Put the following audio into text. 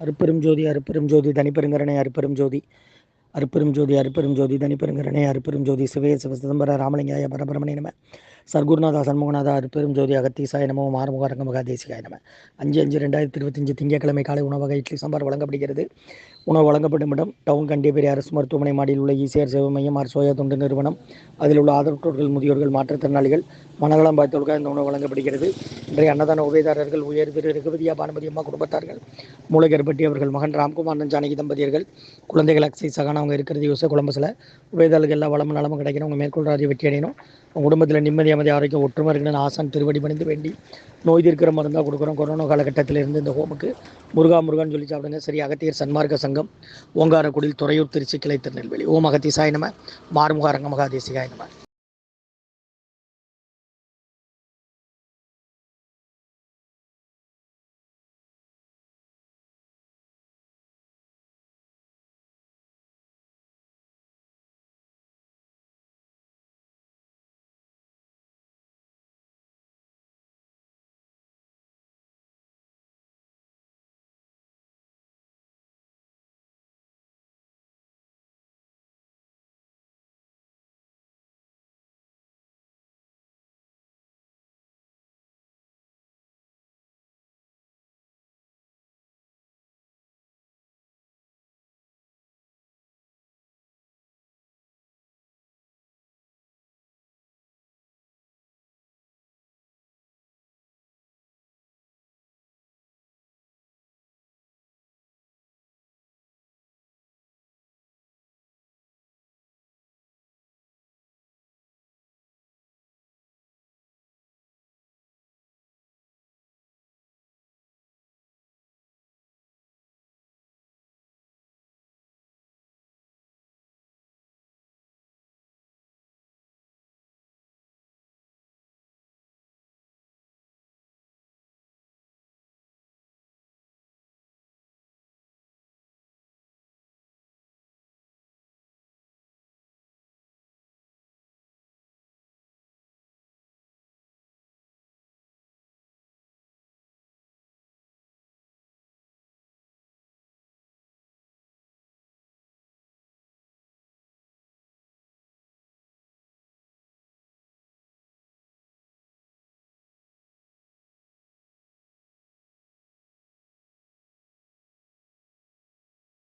அருப்பெரும் ஜோதி அருப்பெரும் ஜோதி தனிப்பெருங்கரணை அருப்பெரும் ஜோதி. அருப்பெரும் ஜோதி அருப்பெரும் ஜோதி தனிப்பெருங்கரணை அருப்பெரும் ஜோதி. சிவே சிவ சிதம்பர ராமலிங்காய பரபரமணி நம. சர்க்குருநாதா சண்முகநாதா அருப்பெரும் ஜோதி அகத்தீசாய நமோ மாறுமுக அரங்கமுகா தேசிகாய நம. அஞ்சு அஞ்சு ரெண்டாயிரத்தி இருபத்தஞ்சு திங்கட்கிழமை காலை உணவகை இட்லி சாம்பார் வழங்கப்படுகிறது. உணவு வழங்கப்படும் இடம் டவுன் கண்டிப்பேரி அரசு மருத்துவமனை மாடியில் உள்ள ஈசிஆர் சேவை மையம் ஆர் சோயா தொண்டு நிறுவனம். அதில் உள்ள ஆதரவற்றோர்கள் முதியோர்கள் மாற்றுத்திறனாளிகள் மனநலம் பாய்த்தவர்கள் இந்த உணவு வழங்கப்படுகிறது. இன்றைய அன்னதான உபயதாரர்கள் உயர் திரு ரகுபதியா பானுமதி அம்மா குடும்பத்தார்கள் மூலகர்பட்டி அவர்கள் மகன் ராம்குமார் ஜானகி தம்பதியர்கள் குழந்தைகள் அக்ஸை சகான அவங்க இருக்கிறது யோச குழம்புசில் உபயதாரர்கள் எல்லா வளமும் நலமும் கிடைக்கணும். அவங்க மேற்கொள் ராஜ்ய வெற்றி அடையணும். உங்கள் குடும்பத்தில் நிம்மதி ஆரோக்கியம் ஒற்றுமை இருக்குன்னு ஆசான் திருவடி பணிந்து வேண்டி நோய் தீர்க்கிற மருந்தாக கொடுக்குறோம். கொரோனா காலகட்டத்தில் இருந்து இந்த ஹோமுக்கு முருகா முருகான்னு சொல்லி சாப்பிடுங்க. சரி அகத்தியர் சன்மார்க்க சங்கம் ஓங்காரக்குடியில் துறையூர் திருச்சி கிளை திருநெல்வேலி. ஓம் அகத்தி சாய் நம அரங்க மகாதேசிகாய் நம.